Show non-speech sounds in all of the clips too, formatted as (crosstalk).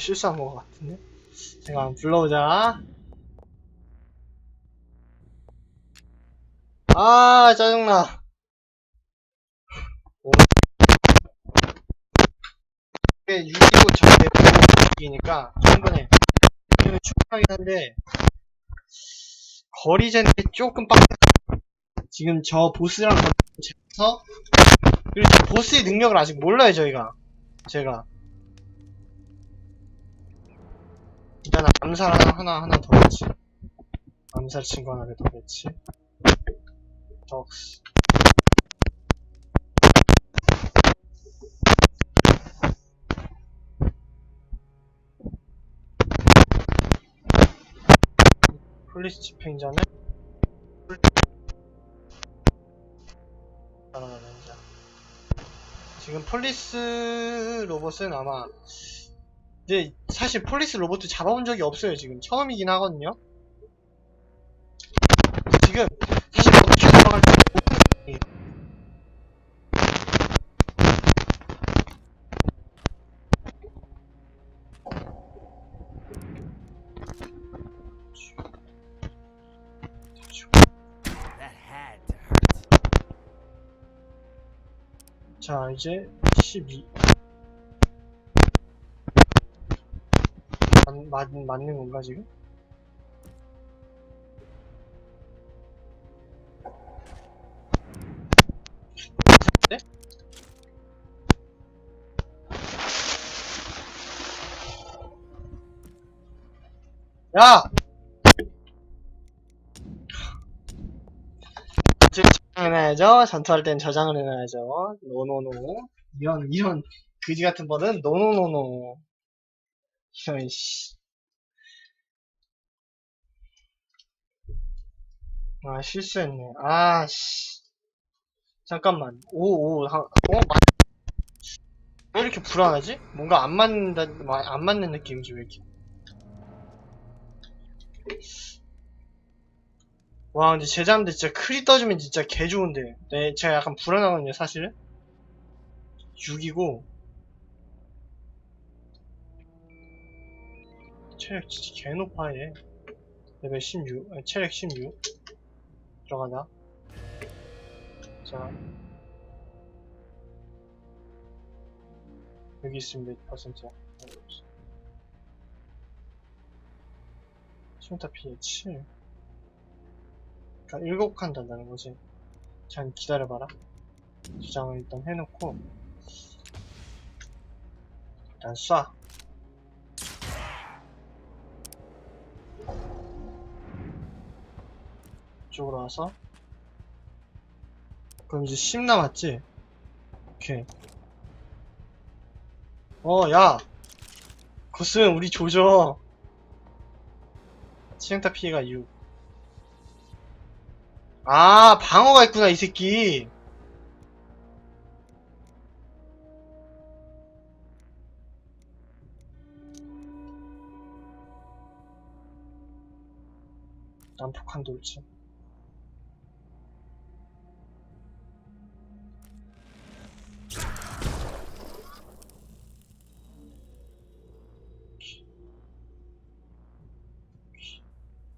실수한 것 같은데? 제가 한번 불러보자. 아, 짜증나. 오. 이게 6이고 저게 6이니까 충분해. 이거 충분하긴 한데, 거리제는 조금 빡, 지금 저 보스랑 제서 그리고 저 보스의 능력을 아직 몰라요, 저희가. 제가. 일단 암살 하나, 하나, 더 했지. 암살 친구 하나 더 했지. 덕스. 폴리스 집행자는. 지금 폴리스 로봇은 아마 근데 사실 폴리스 로봇도 잡아본 적이 없어요 지금. 처음이긴 하거든요. 지금 사실 어떻게 to hurt. 자 이제 12 맞, 맞, 맞는 건가 지금? 네? 야! 저장을 해놔야죠. 전투할 땐 저장을 해놔야죠. 노노노. 이런, 이런, 그지 같은 버는 노노노노. 이런, 씨. 아, 실수했네. 아, 씨. 잠깐만. 오, 오, 하, 어, 맞, 왜 이렇게 불안하지? 뭔가 안 맞는다, 마- 안 맞는 느낌이지, 왜 이렇게. 와, 근데 제자인데 진짜 크리 떠주면 진짜 개 좋은데. 네, 제가 약간 불안하거든요, 사실. 6이고. 체력 개 높아, 얘. 레벨 16, 아니, 체력 16. 들어가자. 자. 여기 있으면 몇 퍼센트야? 심타 피해 7. 그러니까 7칸 단다는 거지. 잠 기다려봐라. 저장을 일단 해놓고 일단 쏴. 이쪽으로 와서 그럼 이제 10 남았지? 오케이. 어, 야! 그거 쓰면 우리 조져. 치명타 피해가 6. 아, 방어가 있구나, 이 새끼. 난폭한 돌진.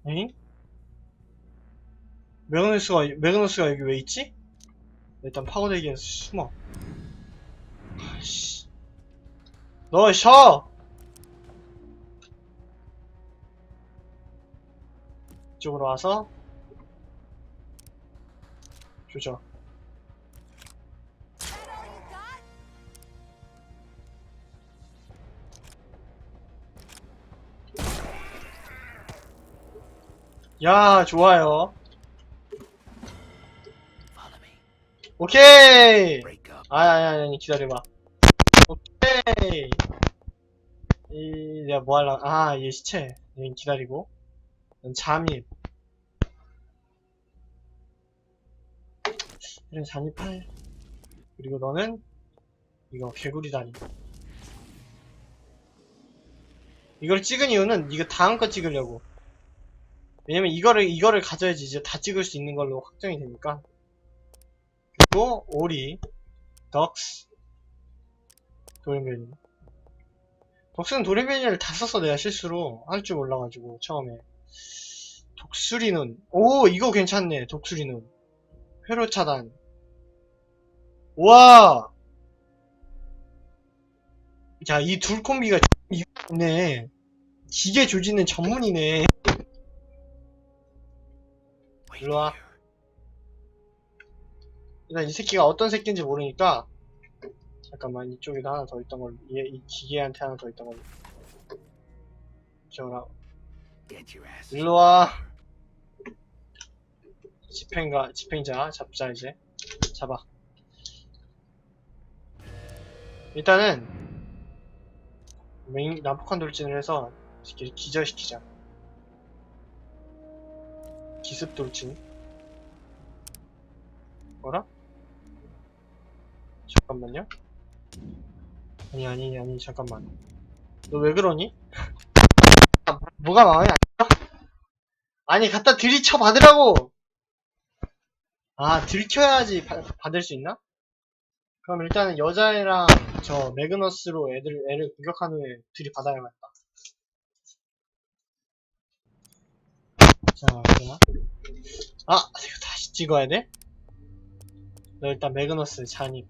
에잉? 메가누스가, 메가누스가 여기 왜 있지? 일단 파고들기에서 숨어. 아이씨. 너 쉬어! 이쪽으로 와서 조져. 야, 좋아요. 오케이! 아니, 아니, 아니, 아니, 기다려봐. 오케이! 이, 내가 뭐 할라, 아, 얘 시체. 얘 기다리고. 넌 잠입. 이런 잠입할. 그리고 너는, 이거, 개구리 다리. 이걸 찍은 이유는, 이거 다음 거 찍으려고. 왜냐면 이거를, 이거를 가져야지 이제 다 찍을 수 있는 걸로 확정이 되니까. 그리고, 오리. 덕스 돌멩이. 독수는 도리베니를 다 썼어 내가 실수로 할 줄 몰라가지고 처음에. 독수리눈. 오 이거 괜찮네. 독수리눈. 회로 차단. 와! 자, 이 둘 콤비가 이네. 기계 조지는 전문이네. Wait 일로 와. here. 일단 이 새끼가 어떤 새끼인지 모르니까 잠깐만 이쪽에도 하나 더 있던 걸로 얘, 이 기계한테 하나 더 있던 걸로 기억나 Get your ass. 일로 와 집행가 집행자 잡자 이제 잡아 일단은 맹 난폭한 돌진을 해서 이 새끼를 기절시키자 기습 돌진 뭐라? 잠깐만요 아니 아니 아니 잠깐만 너 왜 그러니? (laughs) 아, 뭐가 마음에 안 들어? 아니 갖다 들이쳐 받으라고 아 들켜야지 바- 받을 수 있나? 그럼 일단은 여자애랑 저 매그너스로 애들 애를 공격한 후에 들이받아야겠다 자 그러나? 아 이거 다시 찍어야 돼? 너 일단 매그너스 잔입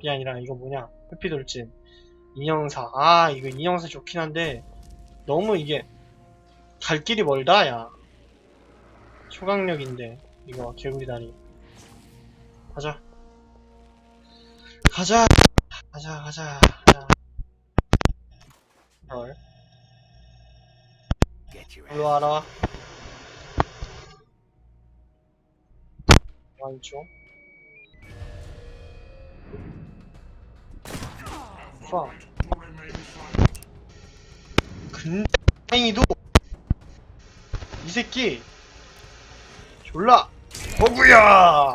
이 아니라 이거 뭐냐? 회피돌진. 인형사. 아 이거 인형사 좋긴 한데 너무 이게 갈 길이 멀다 야. 초강력인데 이거 개구리 다리 가자. 가자. 가자 가자 가자. 헐 일로. 와라 완쪽 파 근데 다행히도 이 새끼. 졸라. 버구야.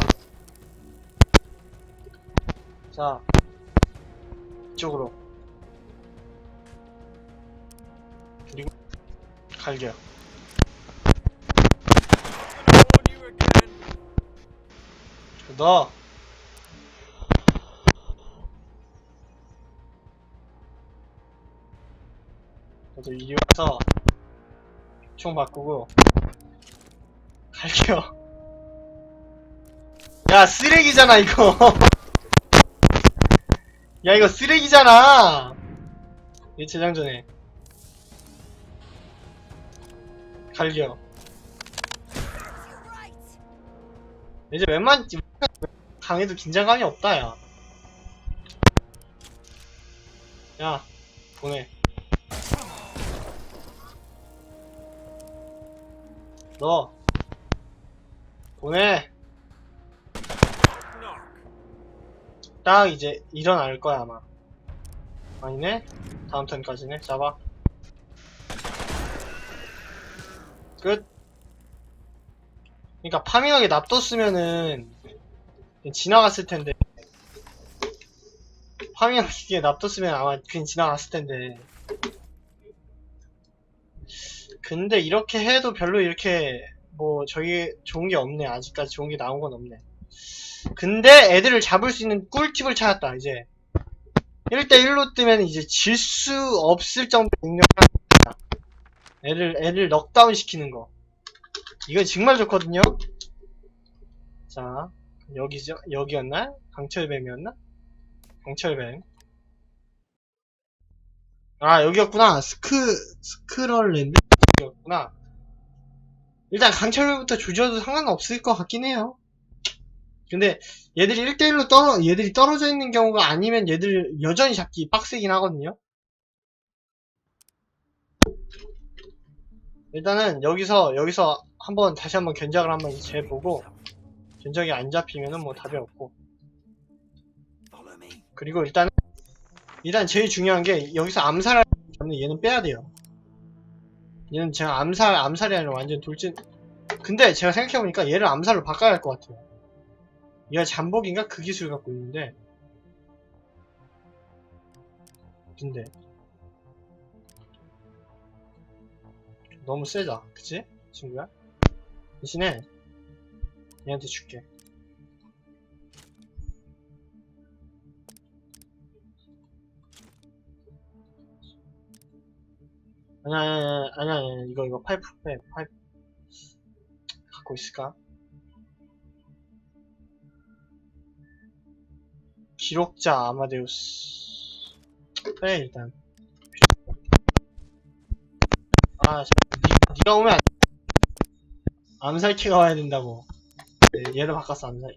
자 이쪽으로. 그리고 warn 너. 너도 이리 와서 총 바꾸고 갈게요. 야 쓰레기잖아 이거. (laughs) 야 이거 쓰레기잖아. 얘 재장전해 갈겨. 이제 웬만 강해도 긴장감이 없다, 야. 야, 보내. 너, 보내. 딱 이제 일어날 거야, 아마. 아니네? 다음 턴까지네. 잡아. 끝. 그니까 파밍하게 놔뒀으면은 지나갔을 텐데. 파밍하게 놔뒀으면 아마 그냥 지나갔을 텐데. 근데 이렇게 해도 별로 이렇게 뭐 저기 좋은 게 없네. 아직까지 좋은 게 나온 건 없네. 근데 애들을 잡을 수 있는 꿀팁을 찾았다, 이제. 1대1로 뜨면 이제 질 수 없을 정도 능력을 갖다. 애를, 애를 넉다운 시키는 거. 이건 정말 좋거든요? 자, 여기죠? 여기였나? 강철뱀이었나? 강철뱀. 아, 여기였구나. 스크, 스크럴랜드? 여기였구나. 일단 강철뱀부터 조져도 상관없을 것 같긴 해요. 근데 얘들이 1대1로 떨어, 얘들이 떨어져 있는 경우가 아니면 얘들 여전히 잡기 빡세긴 하거든요? 일단은 여기서, 여기서 한번, 다시 한번 견적을 한번 재보고, 견적이 안 잡히면은 뭐 답이 없고. 그리고 일단, 일단 제일 중요한 게, 여기서 암살할 때는 얘는 빼야 돼요. 얘는 제가 암살, 암살이 아니라 완전 돌진. 근데 제가 생각해보니까 얘를 암살로 바꿔야 할 것 같아요. 얘가 잠복인가? 그 기술을 갖고 있는데. 근데. 너무 세다. 그치? 친구야? 대신에, 얘한테 줄게. 아니야, 아니야, 아니야, 아니야, 이거, 이거, 파이프, 빼, 파이프. 갖고 있을까? 기록자 아마데우스. 빼, 일단. 아, 자, 니, 니가 오면 안 돼. 암살키가 와야 된다고. 네, 얘를 바꿨어, 암살.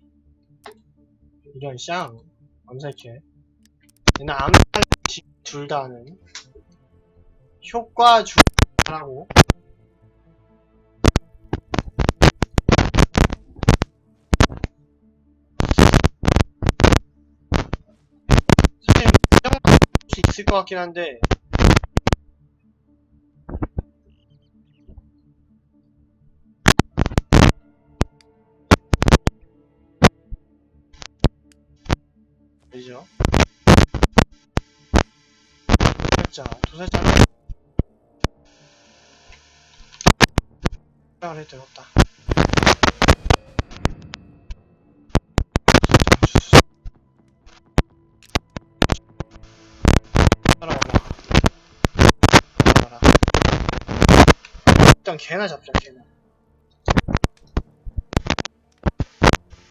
이런 샹. 암살키. 얘는 암살키 둘다 하는. 효과 주라고. 사실 할수 있을 것 같긴 한데 자, 두 살짜리 시작을 해도 되겠다. 따라와라. 따라와라. 일단 개나 잡자, 개나.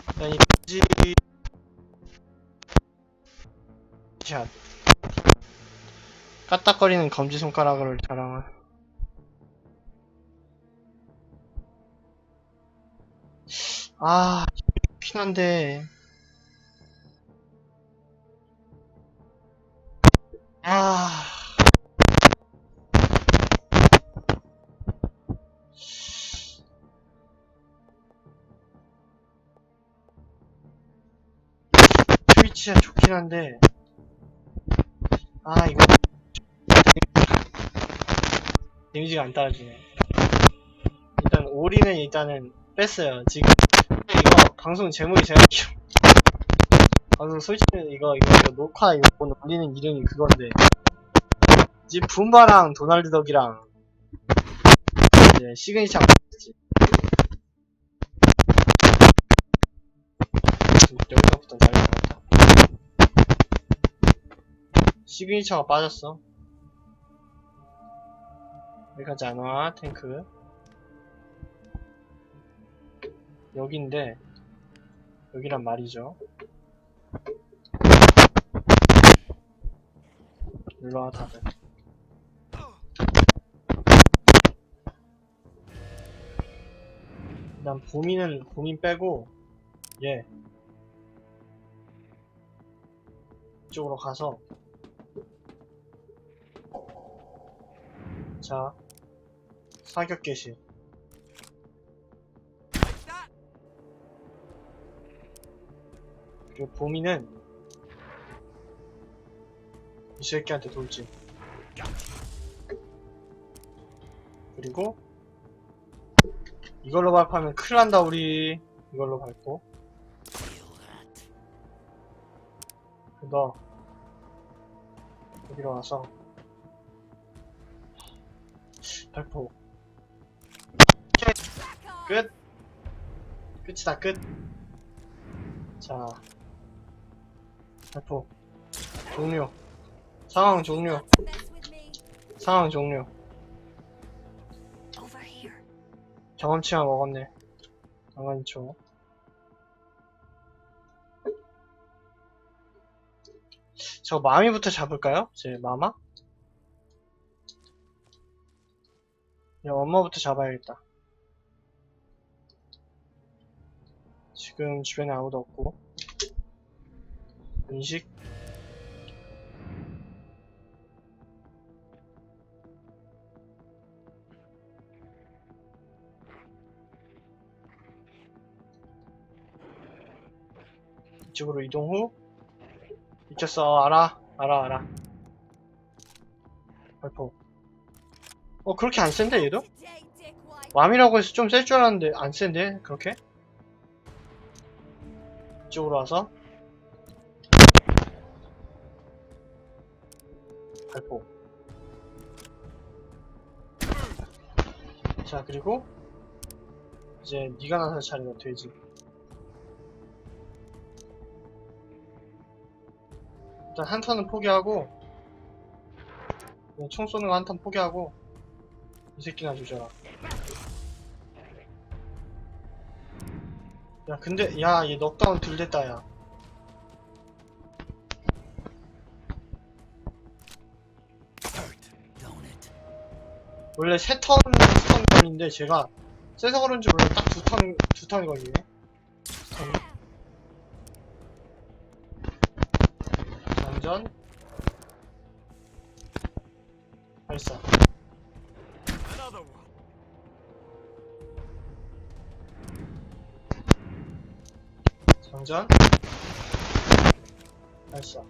일단 이 지... 샷. 까딱거리는 검지손가락을 자랑한. 아, 한데. 아. 트위치가 좋긴 한데. 아, 이거. 데미지가 안 따라주네. 일단, 올인은 일단은 뺐어요. 지금, 이거, 방송 제목이 제가 기억. 방송 솔직히 이거, 이거, 이거 녹화 이거 올리는 이름이 그건데. 지금 분바랑 도날드 덕이랑, 이제, 시그니처 지 여기서부터 난리 나겠다. 시그니처가 빠졌어. 여기까지 안 와, 탱크. 여긴데, 여기란 말이죠. 일로와, 다들. 일단, 보민은, 보민 빼고, 얘. 이쪽으로 가서, 자, 사격 개시. 그리고 보미는 이 새끼한테 돌진. 그리고 이걸로 발파면 큰일 난다 우리. 이걸로 밟고. 너 여기로 와서 발포 끝. 끝이다 끝. 자, 발포. 종료. 상황 종료. 상황 종료. 경험치만 먹었네. 장관초. 저 마미부터 잡을까요? 제 마마? 야, 엄마부터 잡아야겠다 지금 주변에 아무도 없고. 음식? 이쪽으로 이동 후? 미쳤어. 알아. 알아 알아. 발포. 어 그렇게 안 센데 얘도? 맘이라고 해서 좀 셀 줄 알았는데 안 센데 그렇게? 이쪽으로 와서 발포 자 그리고 이제 네가 나설 차례가 되지 일단 한 턴은 포기하고 그냥 총 쏘는 거 한 턴 포기하고 이 새끼나 조져라. 야, 근데, 야, 얘 넉다운 둘 됐다, 야. 원래 세 턴, 세턴 걸리는데, 제가, 세서 그런지 몰라. 딱두 턴, 두 턴이 걸리네. 장전. 장전. 발사.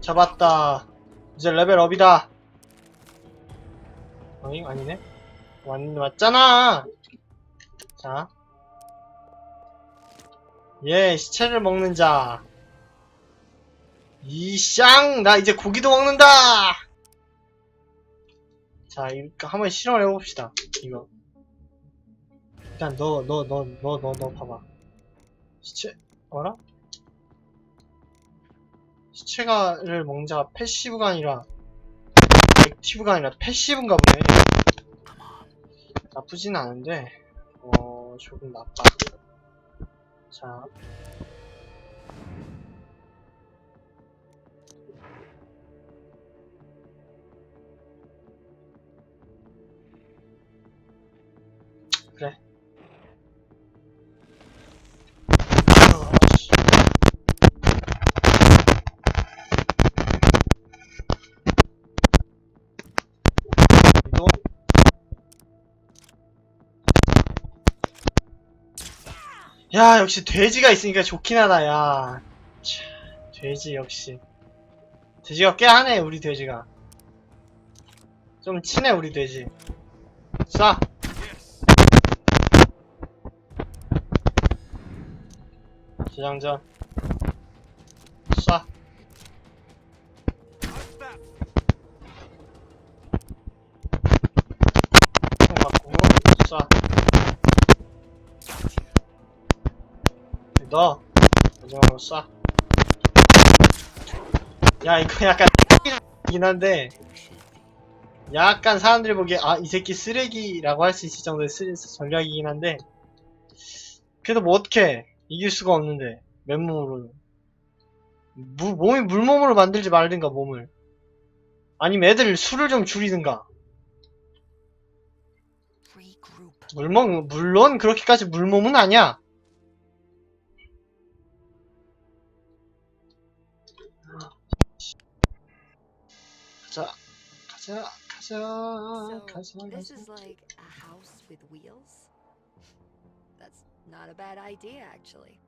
잡았다. 이제 레벨 업이다. 어잉? 아니네? 왔, 왔잖아! 자. 예, 시체를 먹는 자. 이샹! 나 이제 고기도 먹는다! 자, 이거 한번 실험을 해봅시다. 이거. 일단 너, 너, 너, 너, 너, 너 봐봐. 시체, 뭐라? 시체가를 먹는 자가 패시브가 아니라 액티브가 아니라 패시브인가 보네. 나쁘진 않은데, 어, 조금 나빠. 자. 야 역시 돼지가 있으니까 좋긴 하다 야. 차, 돼지 역시. 돼지가 꽤 하네 우리 돼지가. 좀 친해 우리 돼지. 쏴. 재장전 너. 마지막으로 쏴. 야 이거 약간 이긴 한데 약간 사람들이 보기에 아 이 새끼 쓰레기라고 할 수 있을 정도의 쓰, 전략이긴 한데 그래도 뭐 어떻게 이길 수가 없는데 맨몸으로. 무, 몸이 물몸으로 만들지 말든가 몸을. 아니면 애들 술을 좀 줄이든가. 물몸 물론 그렇게까지 물몸은 아니야 가자 가자 가자 So, 가자 this 가자 is like a house with wheels? That's not a bad idea, actually.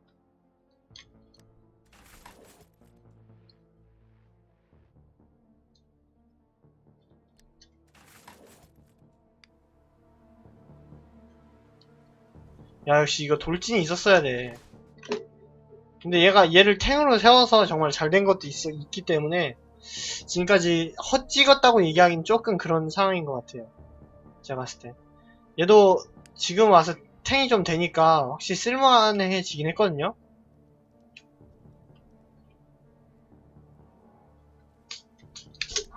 야 역시 이거 돌진이 있었어야 돼 근데 얘가 얘를 탱으로 세워서 정말 잘 된 것도 있, 있기 때문에 지금까지 헛찍었다고 얘기하긴 조금 그런 상황인 것 같아요. 제가 봤을 때. 얘도 지금 와서 탱이 좀 되니까 확실히 쓸만해지긴 했거든요.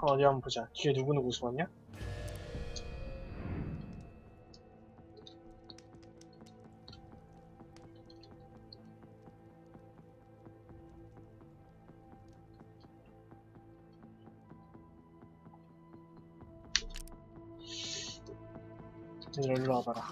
어디 한번 보자. 뒤에 누구누구 숨었냐 얘들아 일로 와봐라.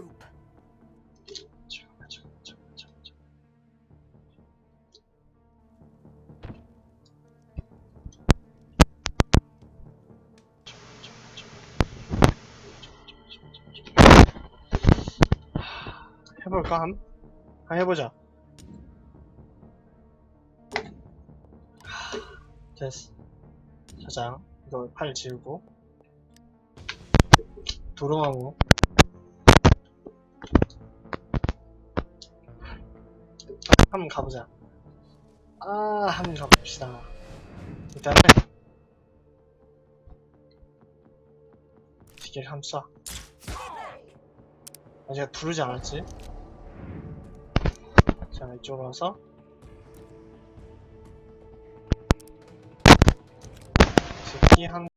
해볼까 함? 한 해보자. 됐어. 자장 이거 팔 지우고 도롱하고 한번 가보자. 아, 한번 가봅시다. 일단은 기계를 한번 쏴. 아, 제가 부르지 않았지? 자, 이쪽으로 와서 새끼 한